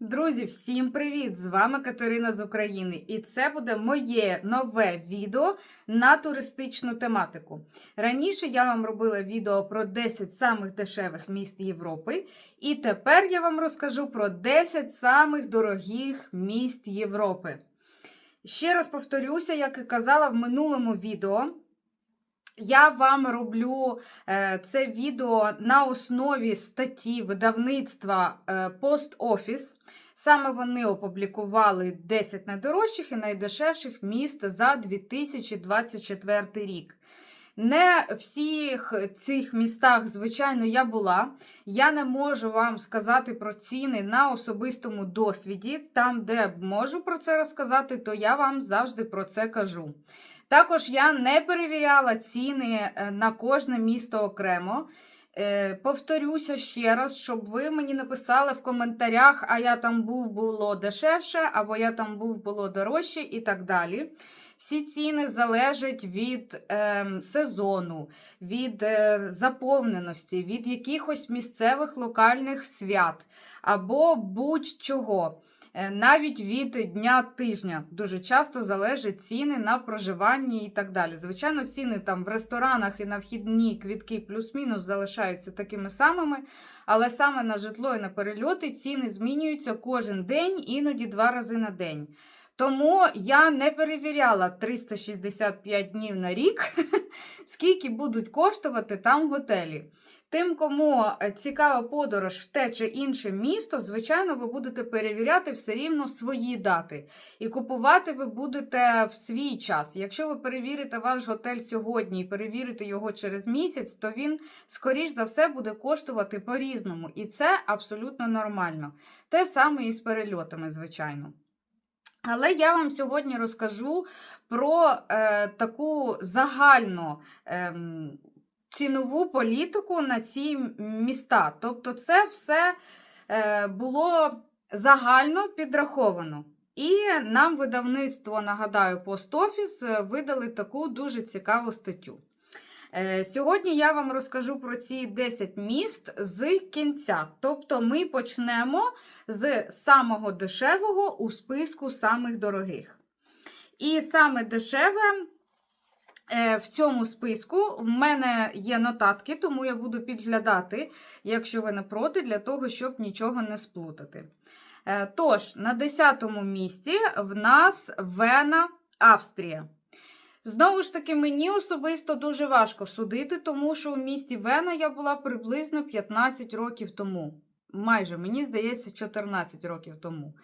Друзі, всім привіт! З вами Катерина з України, і це буде моє нове відео на туристичну тематику. Раніше я вам робила відео про 10 самих дешевих міст Європи, і тепер я вам розкажу про 10 самих дорогих міст Європи. Ще раз повторюся, як і казала в минулому відео. Я вам роблю е, це відео на основі статті видавництва е, Post Office. Саме вони опублікували 10 найдорожчих і найдешевших міст за 2024 рік. Не всіх цих містах, звичайно, я була. Я не можу вам сказати про ціни на особистому досвіді. Там, де можу про це розказати, то я вам завжди про це кажу. Також я не перевіряла ціни е, на кожне місто окремо. Е, Повторюся ще раз, щоб ви мені написали в коментарях, а я там був було дешевше, або я там був було дорожче і так далі. Всі ціни залежать від е, сезону, від е, заповненості, від якихось місцевих локальних свят або будь-чого. Е, Навіть від дня тижня дуже часто залежать ціни на проживання і так далі. Звичайно, ціни там в ресторанах і на вхідні квітки плюс-мінус залишаються такими самими, але саме на житло і на перельоти ціни змінюються кожен день, іноді два рази на день. Тому я не перевіряла 365 днів на рік, скільки будуть коштувати там готелі. Тим, кому е, цікава подорож в те чи інше місто, звичайно, ви будете перевіряти все рівно свої дати. І купувати ви будете в свій час. Якщо ви перевірите ваш готель сьогодні і перевірите його через місяць, то він, скоріш за все, буде коштувати по-різному. І це абсолютно нормально. Те саме і з перельотами, звичайно. Але я вам сьогодні розкажу про е, таку загальну. Е, цінову політику на ці міста. Тобто, це все е, було загально підраховано. І нам видавництво, нагадаю, Post Office видали таку дуже цікаву статтю. Е, Сьогодні я вам розкажу про ці 10 міст з кінця. Тобто ми почнемо з самого дешевого у списку самих дорогих. І саме дешеве Е, В цьому списку в мене є нотатки, тому я буду підглядати, якщо ви не проти, для того, щоб нічого не сплутати. Е, Тож, на 10-му місці в нас Вена, Австрія. Знову ж таки, мені особисто дуже важко судити, тому що в місті Вена я була приблизно 15 років тому. Майже, мені здається, 14 років тому.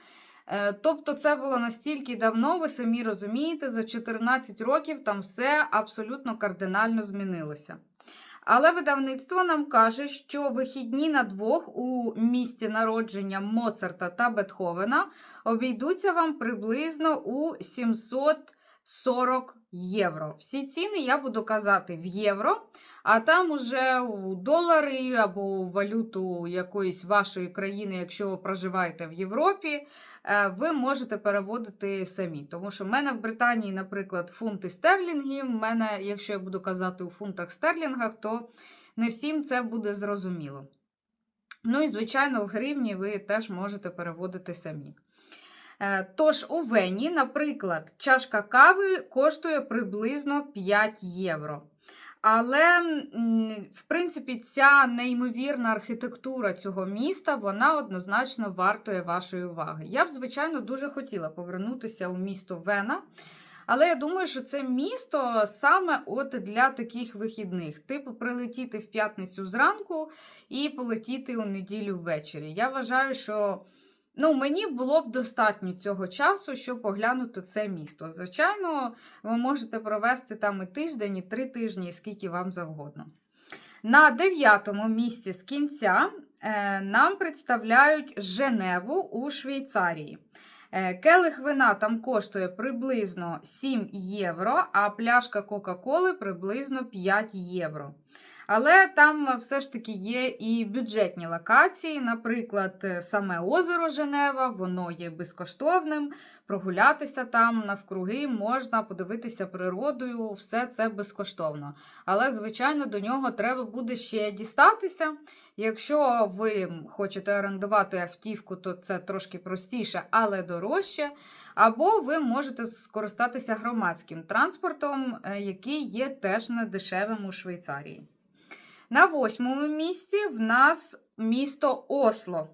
Е, Тобто, це було настільки давно, ви самі розумієте, за 14 років там все абсолютно кардинально змінилося. Але видавництво нам каже, що вихідні на двох у місті народження Моцарта та Бетховена обійдуться вам приблизно у 740 євро. Всі ціни я буду казати в євро, а там уже у долари або у валюту якоїсь вашої країни, якщо ви проживаєте в Європі, е, ви можете переводити самі. Тому що в мене в Британії, наприклад, фунти стерлінгів. В мене, якщо я буду казати у фунтах стерлінгах, то не всім це буде зрозуміло. Ну і, звичайно, в гривні ви теж можете переводити самі. Е, Тож у Вені, наприклад, чашка кави коштує приблизно 5 євро. Але, в принципі, ця неймовірна архітектура цього міста, вона однозначно вартує вашої уваги. Я б, звичайно, дуже хотіла повернутися у місто Вена. Але я думаю, що це місто саме от для таких вихідних. Типу, прилетіти в п'ятницю зранку і полетіти у неділю ввечері. Я вважаю, що ну, мені було б достатньо цього часу, щоб поглянути це місто. Звичайно, ви можете провести там і тиждень, і три тижні, і скільки вам завгодно. На дев'ятому місці з кінця е, нам представляють Женеву у Швейцарії. Е, Келих вина там коштує приблизно 7 євро, а пляшка Кока-Коли приблизно 5 євро. Але там все ж таки є і бюджетні локації, наприклад, е, саме озеро Женева, воно є безкоштовним. Прогулятися там навкруги можна, подивитися природою, все це безкоштовно. Але, звичайно, до нього треба буде ще дістатися. Якщо ви хочете орендувати автівку, то це трошки простіше, але дорожче. Або ви можете скористатися громадським транспортом, е, який є теж не дешевим у Швейцарії. На восьмому місці в нас місто Осло.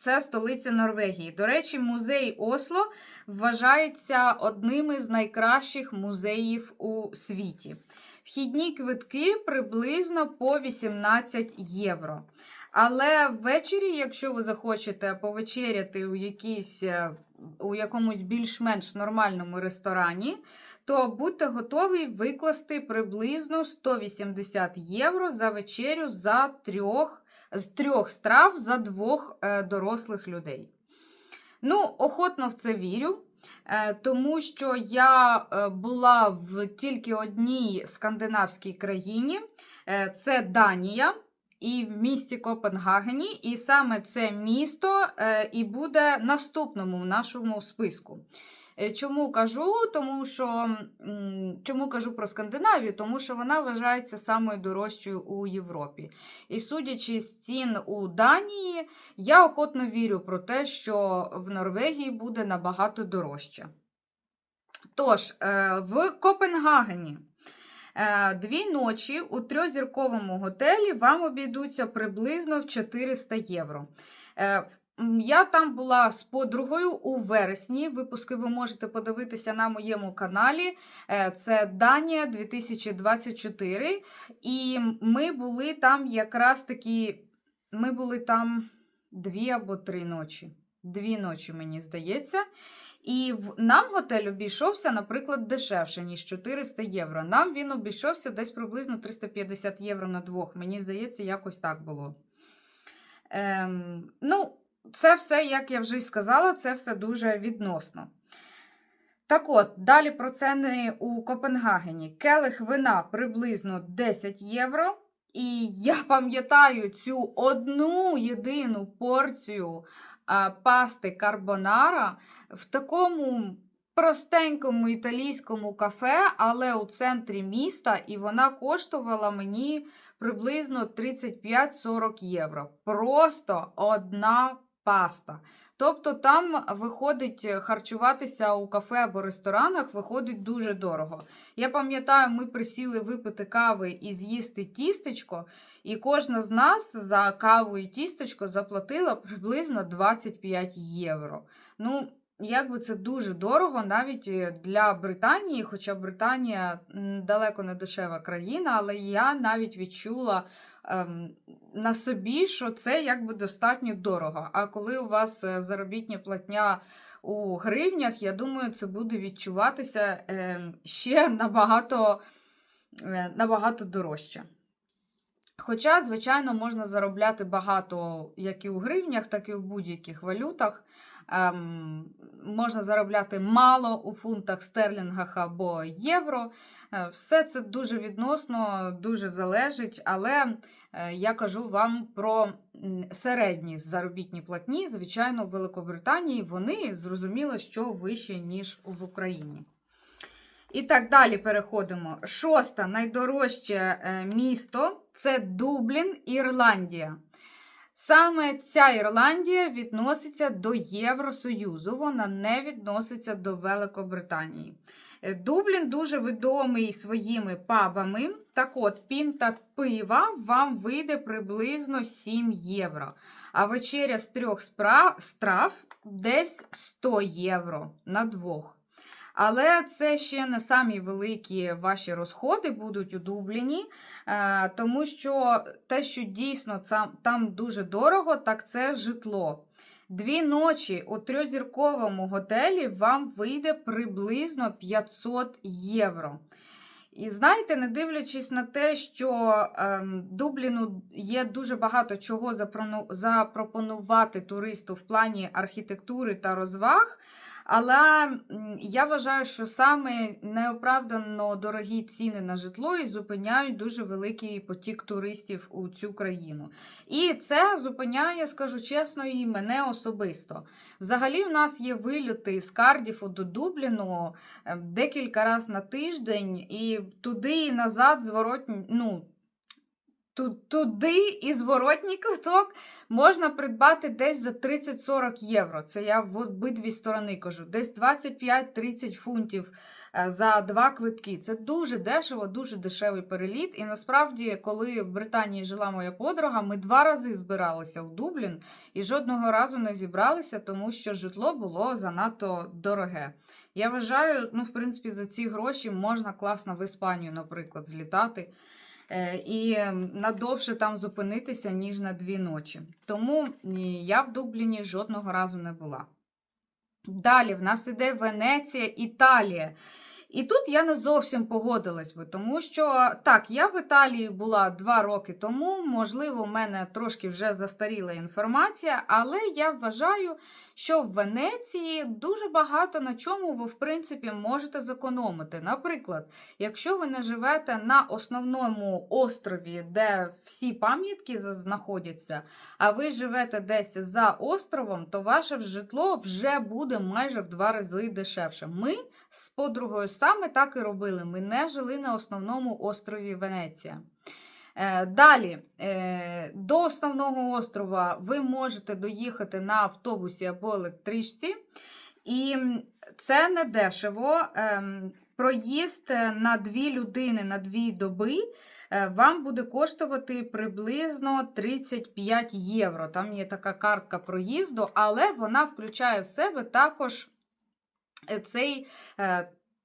Це столиця Норвегії. До речі, музей Осло вважається одним із найкращих музеїв у світі. Вхідні квитки приблизно по 18 євро. Але ввечері, якщо ви захочете повечеряти у, якійсь, е, у якомусь більш-менш нормальному ресторані, то будьте готові викласти приблизно 180 євро за вечерю за трьох, з трьох страв за двох е, дорослих людей. Ну, охотно в це вірю. Е, Тому що я е, була в тільки одній скандинавській країні, це Данія, і в місті Копенгагені. І саме це місто е, і буде наступному в нашому списку. Е, Чому кажу? Тому що чому кажу про Скандинавію? Тому що вона вважається самою дорожчою у Європі. І судячи з цін у Данії, я охотно вірю про те, що в Норвегії буде набагато дорожче. Тож, е, в Копенгагені дві ночі у трьохзірковому готелі вам обійдуться приблизно в 400 євро. Е, Я там була з подругою у вересні. Випуски ви можете подивитися на моєму каналі. Е, Це Данія 2024. І ми були там якраз таки. Ми були там дві або три ночі. Дві ночі, мені здається. І нам готель обійшовся, наприклад, дешевше, ніж 400 євро. Нам він обійшовся десь приблизно 350 євро на двох. Мені здається, якось так було. Ем, ну, це все, як я вже й сказала, це все дуже відносно. Так от, далі про ціни у Копенгагені. Келих вина приблизно 10 євро. І я пам'ятаю цю одну єдину порцію пасти карбонара в такому простенькому італійському кафе, але у центрі міста, і вона коштувала мені приблизно 35-40 євро. Просто одна паста. Тобто там виходить харчуватися у кафе або ресторанах виходить дуже дорого. Я пам'ятаю, ми присіли випити кави і з'їсти тістечко, і кожна з нас за каву і тістечко заплатила приблизно 25 євро. Ну, якби це дуже дорого навіть е, для Британії, хоча Британія далеко не дешева країна, але я навіть відчула ем, на собі, що це якби достатньо дорого. А коли у вас е, заробітня платня у гривнях, я думаю, це буде відчуватися ем, ще набагато, е, набагато дорожче. Хоча, звичайно, можна заробляти багато як і у гривнях, так і в будь-яких валютах. Ем, можна заробляти мало у фунтах, стерлінгах або євро. Е, Все це дуже відносно, дуже залежить, але е, я кажу вам про середні заробітні платні. Звичайно, в Великобританії вони зрозуміло, що вище, ніж в Україні. І так далі переходимо. Шосте найдорожче е, місто це Дублін, Ірландія. Саме ця Ірландія відноситься до Євросоюзу, вона не відноситься до Великобританії. Е, Дублін дуже відомий своїми пабами. Так от, пінта пива вам вийде приблизно 7 євро. А вечеря з трьох страв десь 100 євро на двох. Але це ще не самі великі ваші розходи будуть у Дубліні, е, тому що те, що дійсно там дуже дорого, так це житло. Дві ночі у трьохзірковому готелі вам вийде приблизно 500 євро. І знаєте, не дивлячись на те, що ем, Дубліну є дуже багато чого запропонувати туристу в плані архітектури та розваг. Але я вважаю, що саме неоправдано дорогі ціни на житло і зупиняють дуже великий потік туристів у цю країну. І це зупиняє, скажу чесно, і мене особисто. Взагалі, в нас є вильоти з Кардіфу до Дубліну е, декілька разів на тиждень, і туди і назад зворотні, ну. Ту- Туди і зворотній квиток можна придбати десь за 30-40 євро. Це я в обидві сторони кажу. Десь 25-30 фунтів е, за два квитки. Це дуже дешево, дуже дешевий переліт. І насправді, коли в Британії жила моя подруга, ми два рази збиралися в Дублін і жодного разу не зібралися, тому що житло було занадто дороге. Я вважаю, ну, в принципі, за ці гроші можна класно в Іспанію, наприклад, злітати. Е, І надовше там зупинитися, ніж на дві ночі. Тому я в Дубліні жодного разу не була. Далі в нас іде Венеція, Італія. І тут я не зовсім погодилась би, тому що так, я в Італії була два роки тому, можливо, в мене трошки вже застаріла інформація, але я вважаю, що в Венеції дуже багато на чому ви, в принципі, можете зекономити. Наприклад, якщо ви не живете на основному острові, де всі пам'ятки знаходяться, а ви живете десь за островом, то ваше житло вже буде майже в два рази дешевше. Ми з подругою саме так і робили. Ми не жили на основному острові Венеція. Е, Далі, е, до основного острова ви можете доїхати на автобусі або електричці, і це не дешево. Ем, Проїзд е, на дві людини на дві доби вам буде коштувати приблизно 35 євро. Там є така картка проїзду, але вона включає в себе також цей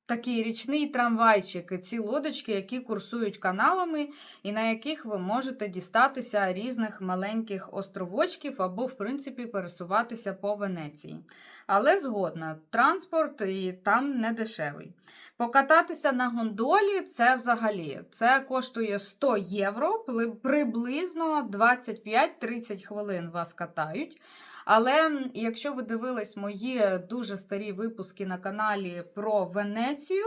такий річний трамвайчик, ці лодочки, які курсують каналами, і на яких ви можете дістатися різних маленьких островочків або, в принципі, пересуватися по Венеції. Але згодна, транспорт і там не дешевий. Покататися на гондолі це взагалі це коштує 100 євро, приблизно 25-30 хвилин вас катають. Але якщо ви дивились мої дуже старі випуски на каналі про Венецію,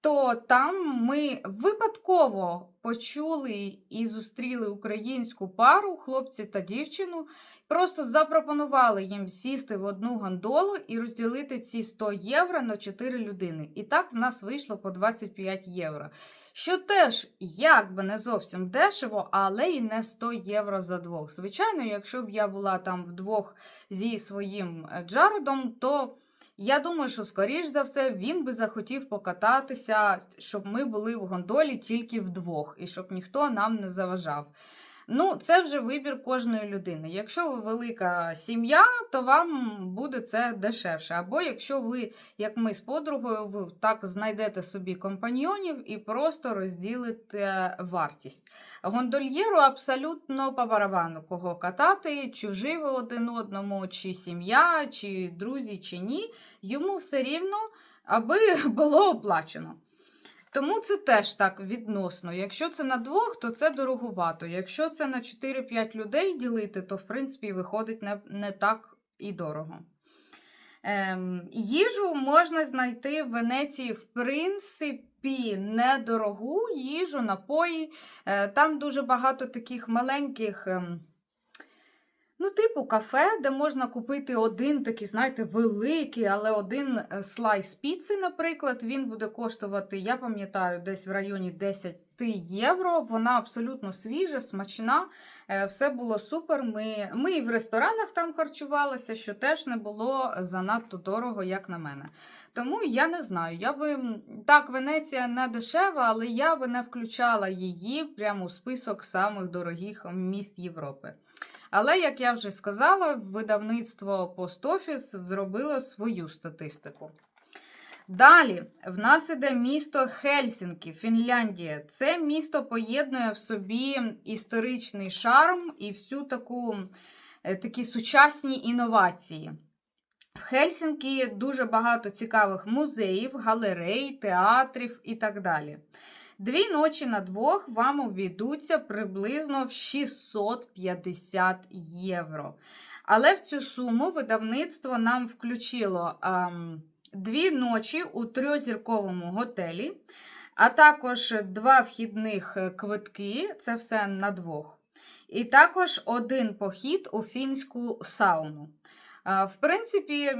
то там ми випадково почули і зустріли українську пару, хлопці та дівчину, просто запропонували їм сісти в одну гондолу і розділити ці 100 євро на 4 людини. І так в нас вийшло по 25 євро. Що теж як би не зовсім дешево, але і не 100 євро за двох. Звичайно, якщо б я була там вдвох зі своїм Джаредом, то я думаю, що, скоріш за все, він би захотів покататися, щоб ми були в гондолі тільки вдвох, і щоб ніхто нам не заважав. Ну, це вже вибір кожної людини. Якщо ви велика сім'я, то вам буде це дешевше. Або якщо ви, як ми з подругою, ви так знайдете собі компаньйонів і просто розділите вартість. Гондольєру абсолютно по барабану, кого катати, чужі ви один одному, чи сім'я, чи друзі, чи ні. Йому все рівно, аби було оплачено. Тому це теж так відносно. Якщо це на двох, то це дорогувато. Якщо це на 4-5 людей ділити, то в принципі виходить не, не так і дорого. Ем, їжу можна знайти в Венеції, в принципі, недорогу їжу, напої. Е, там дуже багато таких маленьких. Ем, Ну, типу кафе, де можна купити один такий, знаєте, великий, але один е, слайс піци, наприклад, він буде коштувати, я пам'ятаю, десь в районі 10 євро. Вона абсолютно свіжа, смачна. е, Все було супер. Ми, ми і в ресторанах там харчувалися, що теж не було занадто дорого, як на мене. Тому я не знаю. Я би так, Венеція не дешева, але я би не включала її прямо у список самих дорогих міст Європи. Але, як я вже сказала, видавництво Office зробило свою статистику. Далі в нас іде місто Хельсінкі, Фінляндія. Це місто поєднує в собі історичний шарм і всю таку е, такі сучасні інновації. В Хельсінкі дуже багато цікавих музеїв, галерей, театрів і так далі. Дві ночі на двох вам обійдуться приблизно в 650 євро. Але в цю суму видавництво нам включило ем, дві ночі у трьохзірковому готелі, а також два вхідних квитки це все на двох. І також один похід у фінську сауну. Е, В принципі,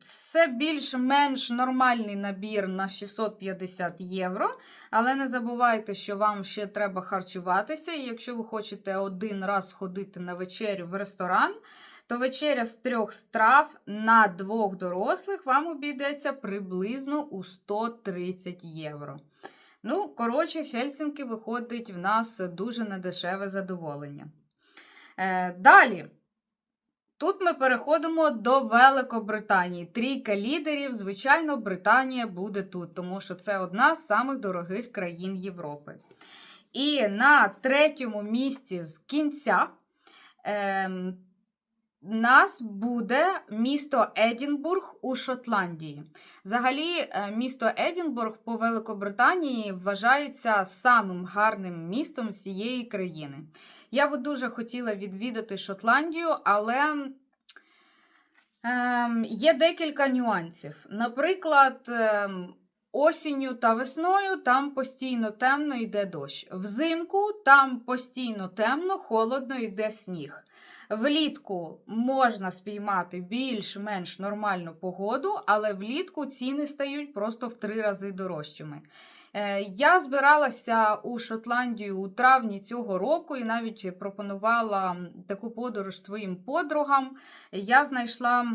це більш-менш нормальний набір на 650 євро. Але не забувайте, що вам ще треба харчуватися. І якщо ви хочете один раз ходити на вечерю в ресторан, то вечеря з трьох страв на двох дорослих вам обійдеться приблизно у 130 євро. Ну, коротше, Хельсінки виходить в нас дуже недешеве задоволення. Е, далі. Тут ми переходимо до Великобританії. Трійка лідерів, звичайно, Британія буде тут, тому що це одна з самих дорогих країн Європи. І на третьому місці з кінця ем, нас буде місто Едінбург у Шотландії. Взагалі, е, місто Едінбург по Великобританії вважається самим гарним містом всієї країни. Я би дуже хотіла відвідати Шотландію, але ем, є декілька нюансів. Наприклад, ем, осінню та весною там постійно темно йде дощ. Взимку там постійно темно, холодно йде сніг. Влітку можна спіймати більш-менш нормальну погоду, але влітку ціни стають просто в три рази дорожчими. Е, Я збиралася у Шотландію у травні цього року і навіть пропонувала таку подорож своїм подругам. Я знайшла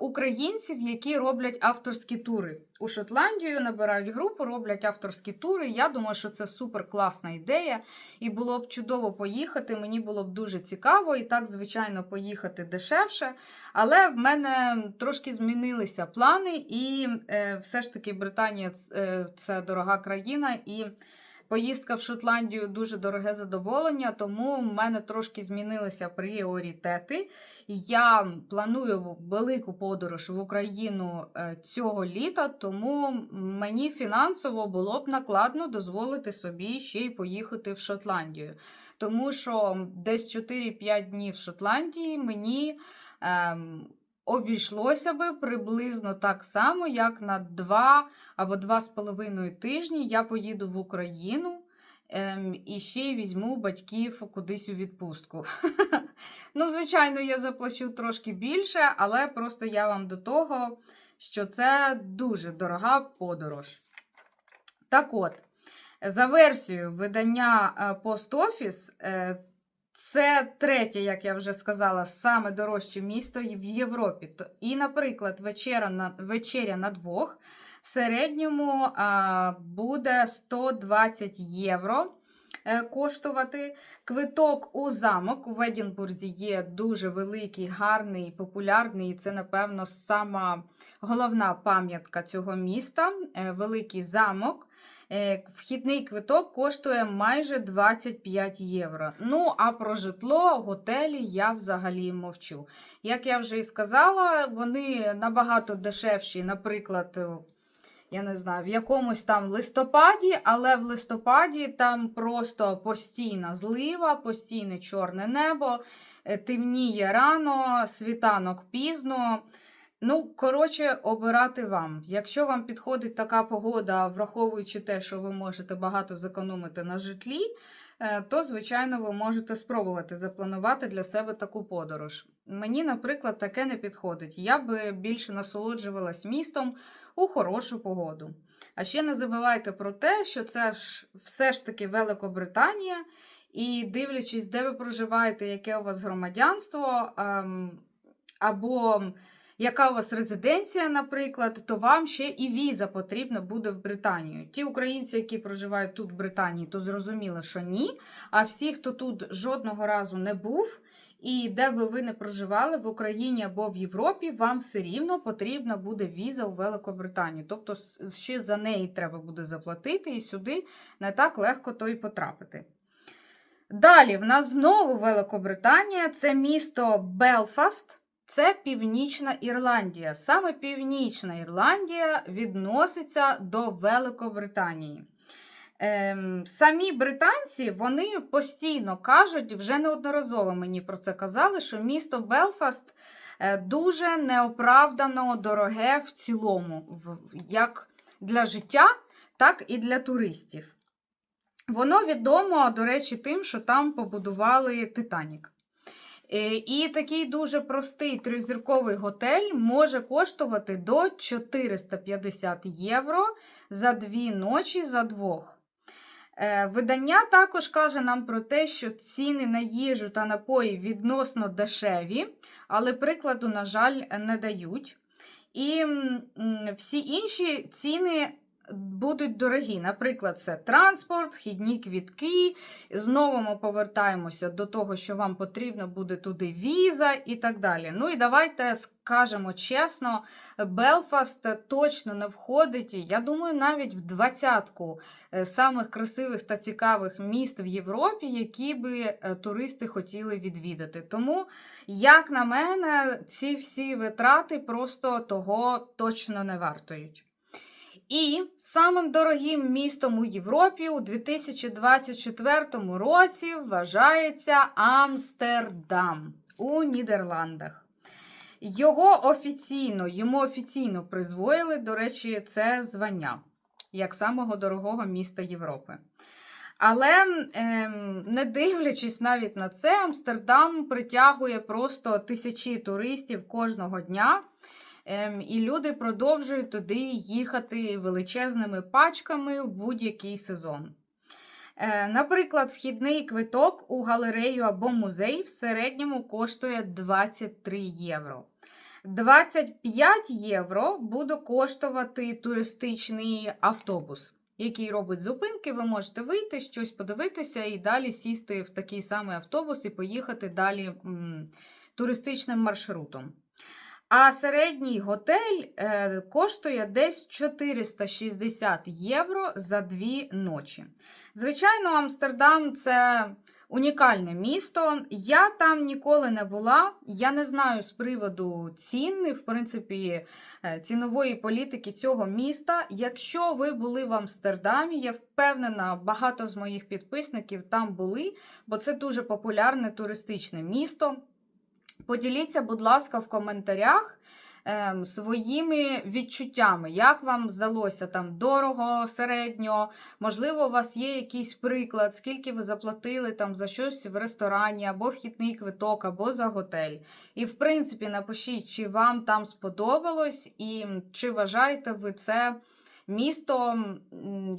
українців, які роблять авторські тури. У Шотландію набирають групу, роблять авторські тури. Я думаю, що це супер класна ідея, і було б чудово поїхати. Мені було б дуже цікаво, і так, звичайно, поїхати дешевше. Але в мене трошки змінилися плани, і е, все ж таки Британія е, це дорога країна. і Поїздка в Шотландію дуже дороге задоволення, тому в мене трошки змінилися пріоритети. Я планую велику подорож в Україну е, цього літа, тому мені фінансово було б накладно дозволити собі ще й поїхати в Шотландію. Тому що десь 4-5 днів в Шотландії мені ем, обійшлося би приблизно так само, як на 2 або 2,5 тижні я поїду в Україну. Ем, і ще й візьму батьків кудись у відпустку. ну, звичайно, я заплачу трошки більше, але просто я вам до того, що це дуже дорога подорож. Так от, за версією видання е, Post Office, е, це третє, як я вже сказала, саме дорожче місто в Європі. І, наприклад, вечеря на, вечеря на двох в середньому а, буде 120 євро е, коштувати. Квиток у замок у Ведінбурзі є дуже великий, гарний, популярний. І це, напевно, сама головна пам'ятка цього міста. е, Великий замок. Е, Вхідний квиток коштує майже 25 євро. Ну, а про житло, готелі я взагалі мовчу. Як я вже і сказала, вони набагато дешевші, наприклад, е, я не знаю, в якомусь там листопаді, але в листопаді там просто постійна злива, постійне чорне небо, е, темніє рано, світанок пізно. Ну, коротше, обирати вам. Якщо вам підходить така погода, враховуючи те, що ви можете багато зекономити на житлі, е, то, звичайно, ви можете спробувати запланувати для себе таку подорож. Мені, наприклад, таке не підходить. Я би більше насолоджувалась містом у хорошу погоду. А ще не забувайте про те, що це ж все ж таки Великобританія, і дивлячись, де ви проживаєте, яке у вас громадянство, ем, або яка у вас резиденція, наприклад, то вам ще і віза потрібна буде в Британію. Ті українці, які проживають тут в Британії, то зрозуміло, що ні. А всі, хто тут жодного разу не був, і де би ви не проживали в Україні або в Європі, вам все рівно потрібна буде віза у Великобританію. Тобто ще за неї треба буде заплатити, і сюди не так легко то й потрапити. Далі, в нас знову Великобританія, це місто Белфаст. Це Північна Ірландія. Саме Північна Ірландія відноситься до Великобританії. Ем, самі британці вони постійно кажуть, вже неодноразово мені про це казали, що місто Белфаст е, дуже неоправдано дороге в цілому, як для життя, так і для туристів. Воно відомо, до речі, тим, що там побудували Титанік. Е, І такий дуже простий тризірковий готель може коштувати до 450 євро за дві ночі за двох. Е, Видання також каже нам про те, що ціни на їжу та напої відносно дешеві, але прикладу, на жаль, не дають. І всі інші ціни будуть дорогі. Наприклад, це транспорт, вхідні квітки. Знову ми повертаємося до того, що вам потрібно буде туди віза і так далі. Ну і давайте скажемо чесно, Белфаст точно не входить, я думаю, навіть в двадцятку е, самих красивих та цікавих міст в Європі, які би е, туристи хотіли відвідати. Тому, як на мене, ці всі витрати просто того точно не вартують. І самим дорогим містом у Європі у 2024 році вважається Амстердам у Нідерландах. Його офіційно, йому офіційно призвоїли, до речі, це звання як самого дорогого міста Європи. Але ем, не дивлячись навіть на це, Амстердам притягує просто тисячі туристів кожного дня. Ем, і люди продовжують туди їхати величезними пачками в будь-який сезон. Е, Наприклад, вхідний квиток у галерею або музей в середньому коштує 23 євро. 25 євро буде коштувати туристичний автобус, який робить зупинки. Ви можете вийти, щось подивитися і далі сісти в такий самий автобус і поїхати далі м, туристичним маршрутом. А середній готель е, коштує десь 460 євро за дві ночі. Звичайно, Амстердам це унікальне місто. Я там ніколи не була. Я не знаю з приводу ціни, в принципі, е, цінової політики цього міста. Якщо ви були в Амстердамі, я впевнена, багато з моїх підписників там були, бо це дуже популярне туристичне місто. Поділіться, будь ласка, в коментарях ем, своїми відчуттями, як вам здалося там дорого, середньо, можливо, у вас є якийсь приклад, скільки ви заплатили там за щось в ресторані, або вхідний квиток, або за готель. І, в принципі, напишіть, чи вам там сподобалось, і чи вважаєте ви це. Місто,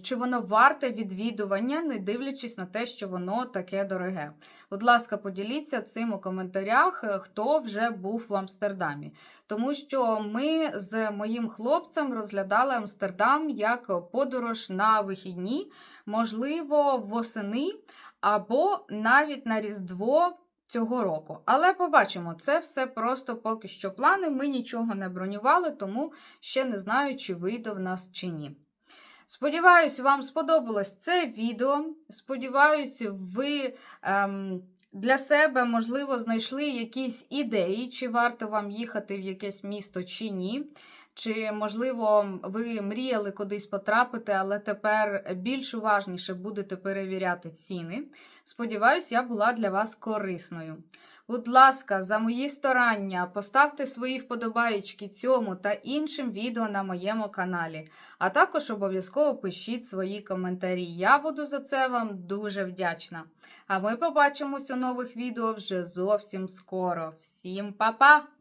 чи воно варте відвідування, не дивлячись на те, що воно таке дороге. Будь ласка, поділіться цим у коментарях, е, хто вже був в Амстердамі. Тому що ми з моїм хлопцем розглядали Амстердам як подорож на вихідні, можливо, восени або навіть на Різдво. Цього року. Але побачимо, це все просто поки що плани. Ми нічого не бронювали, тому ще не знаю, чи вийде в нас чи ні. Сподіваюсь, вам сподобалось це відео. Сподіваюсь, ви ем, для себе, можливо, знайшли якісь ідеї, чи варто вам їхати в якесь місто чи ні. Чи, можливо, ви мріяли кудись потрапити, але тепер більш уважніше будете перевіряти ціни. Сподіваюсь, я була для вас корисною. Будь ласка, за мої старання поставте свої вподобаєчки цьому та іншим відео на моєму каналі, а також обов'язково пишіть свої коментарі. Я буду за це вам дуже вдячна. А ми побачимось у нових відео вже зовсім скоро. Всім па-па!